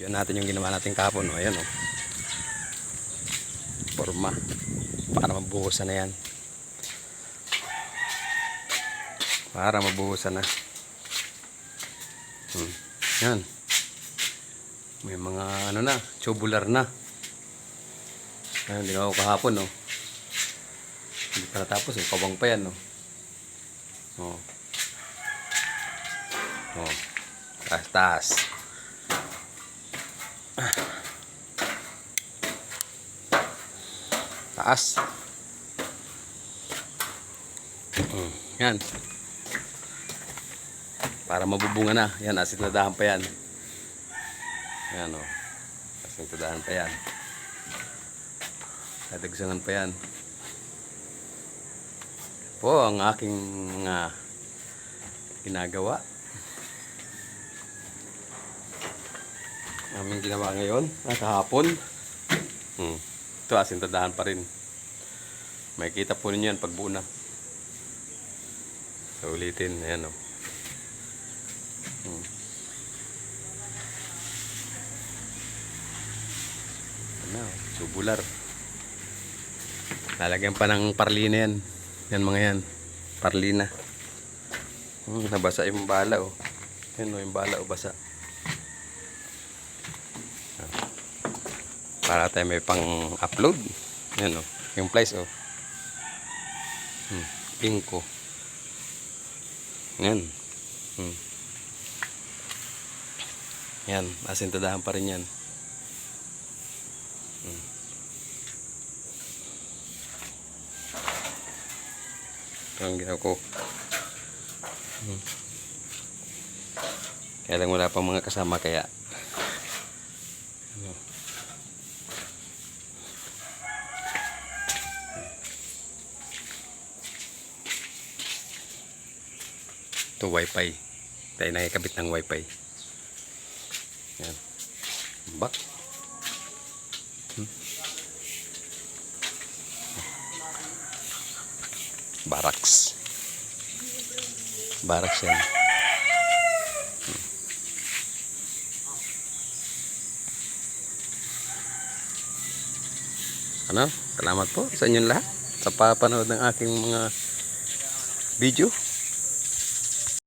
Diyan natin yung ginawa natin kahapon. O, ayan o. Forma. Para mabuhusan na yan. Para mabuhusan na. Hmm. Yan. May mga ano na, tubular na. Ayun, ginawa ko kahapon, no. Hindi pa natapos, eh. Kabang pa yan, no. Oh. Oh. Taas, taas. Taas. Mm, yan. Para mabubunga na. Yan, asin na dahan pa yan. Yan, oh. Asin na dahan pa yan. Dadagsangan pa yan. Po ang aking mga ginagawa. Aming ginawa ngayon, ah, kahapon. Hmm. Ito, asintadahan pa rin. May kita po ninyo yan pag buo na. So, ulitin. Ayan o. Hmm. Ano, subular. Lalagyan pa ng parlina yan. Yan mga yan. Parlina. Hmm, nabasa yung bala oh. Yan oh, yung bala oh, basa. Para tayo may pang upload. Yan oh. Yung place oh. Hmm. Inko. Yan. Hmm. Yan. Asintadahan pa rin yan. Hmm. Ito ang ginawa ko. Hmm. Kaya lang wala pang mga kasama kaya ano. Ito wifi. Tayo nakikabit ng wifi. Yan. Bak. Hmm. Barracks. Barracks yan. Hmm. Ano? Salamat po sa inyong lahat sa papanood ng aking mga video.